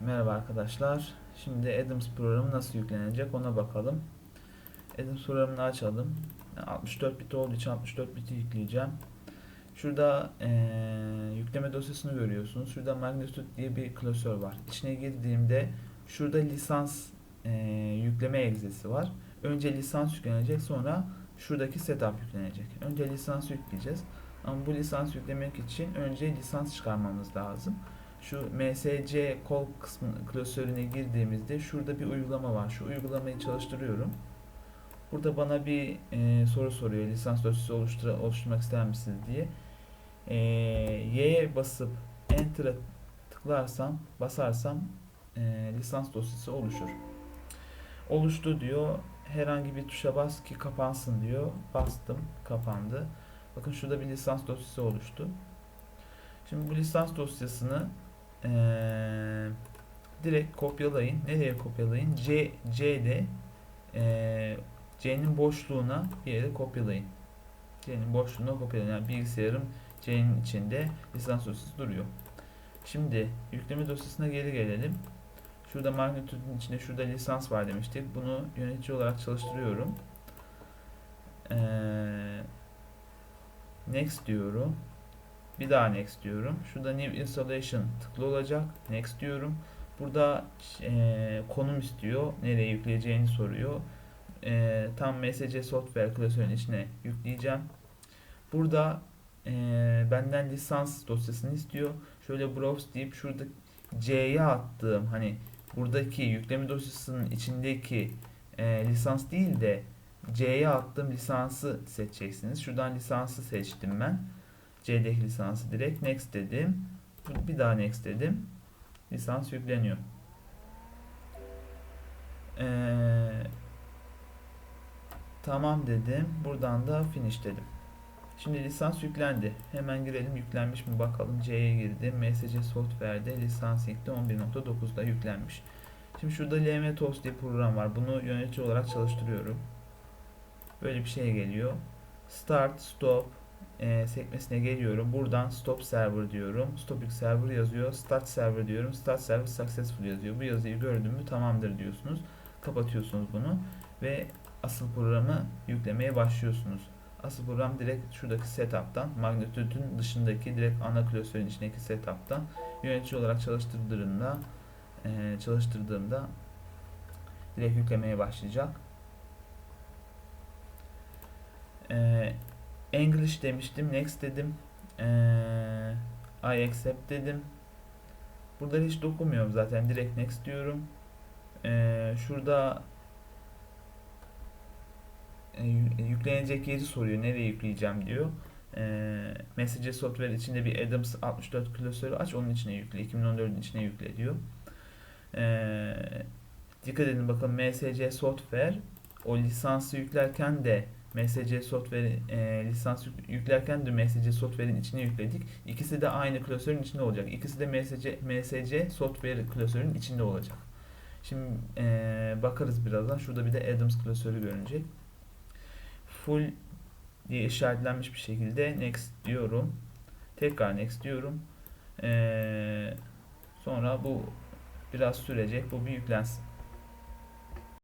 Merhaba arkadaşlar. Şimdi Adams programı nasıl yüklenecek ona bakalım. Adams programını açalım. 64 bit olduğu için 64 biti yükleyeceğim. Şurada eee, yükleme dosyasını görüyorsunuz. Şurada Magnitude diye bir klasör var. İçine girdiğimde şurada lisans eee, yükleme egzesi var. Önce lisans yüklenecek sonra şuradaki setup yüklenecek. Önce lisans yükleyeceğiz. Ama bu lisans yüklemek için önce lisans çıkarmamız lazım şu MSC kol kısmı klasörüne girdiğimizde şurada bir uygulama var. Şu uygulamayı çalıştırıyorum. Burada bana bir e, soru soruyor. Lisans dosyası oluştur oluşturmak ister misiniz diye. E, Y'ye basıp Enter'a tıklarsam, basarsam e, lisans dosyası oluşur. Oluştu diyor. Herhangi bir tuşa bas ki kapansın diyor. Bastım, kapandı. Bakın şurada bir lisans dosyası oluştu. Şimdi bu lisans dosyasını eee, direkt kopyalayın. Nereye kopyalayın? C, C'de eee, C'nin boşluğuna bir yere kopyalayın. C'nin boşluğuna kopyalayın. Yani bilgisayarım C'nin içinde lisans dosyası duruyor. Şimdi yükleme dosyasına geri gelelim. Şurada magnitude'un içinde şurada lisans var demiştik. Bunu yönetici olarak çalıştırıyorum. Eee, next diyorum. Bir daha next diyorum. Şurada new installation tıklı olacak. Next diyorum. Burada eee, konum istiyor. Nereye yükleyeceğini soruyor. Eee, tam MSC software klasörün içine yükleyeceğim. Burada eee, benden lisans dosyasını istiyor. Şöyle browse deyip şurada C'ye attığım hani buradaki yükleme dosyasının içindeki eee, lisans değil de C'ye attığım lisansı seçeceksiniz. Şuradan lisansı seçtim ben. C'deki lisansı direkt next dedim. Bir daha next dedim. Lisans yükleniyor. Ee, tamam dedim. Buradan da finish dedim. Şimdi lisans yüklendi. Hemen girelim yüklenmiş mi bakalım. C'ye girdim. MSC Software'de lisans ilkte 11.9'da yüklenmiş. Şimdi şurada LMTOS diye program var. Bunu yönetici olarak çalıştırıyorum. Böyle bir şey geliyor. Start, stop, e, sekmesine geliyorum. Buradan stop server diyorum. Stop server yazıyor. Start server diyorum. Start server successful yazıyor. Bu yazıyı gördüm mü tamamdır diyorsunuz. Kapatıyorsunuz bunu ve asıl programı yüklemeye başlıyorsunuz. Asıl program direkt şuradaki setup'tan, magnitude'ün dışındaki direkt ana klasörün içindeki setup'tan yönetici olarak çalıştırdığımda e, çalıştırdığımda direkt yüklemeye başlayacak. E, English demiştim. Next dedim. Ee, I accept dedim. Burada hiç dokunmuyorum zaten. Direkt next diyorum. Ee, şurada e, yüklenecek yeri soruyor. Nereye yükleyeceğim diyor. Ee, Messenger Software içinde bir Adams 64 klasörü aç. Onun içine yükle. 2014'ün içine yükle diyor. Ee, dikkat edin bakın MSC Software o lisansı yüklerken de MSC Software e, lisans yük- yüklerken de MSC Software'in içine yükledik. İkisi de aynı klasörün içinde olacak. İkisi de MSC, MSC Software klasörün içinde olacak. Şimdi e, bakarız birazdan. Şurada bir de Adams klasörü görünecek. Full diye işaretlenmiş bir şekilde next diyorum. Tekrar next diyorum. E, sonra bu biraz sürecek. Bu bir yüklensin.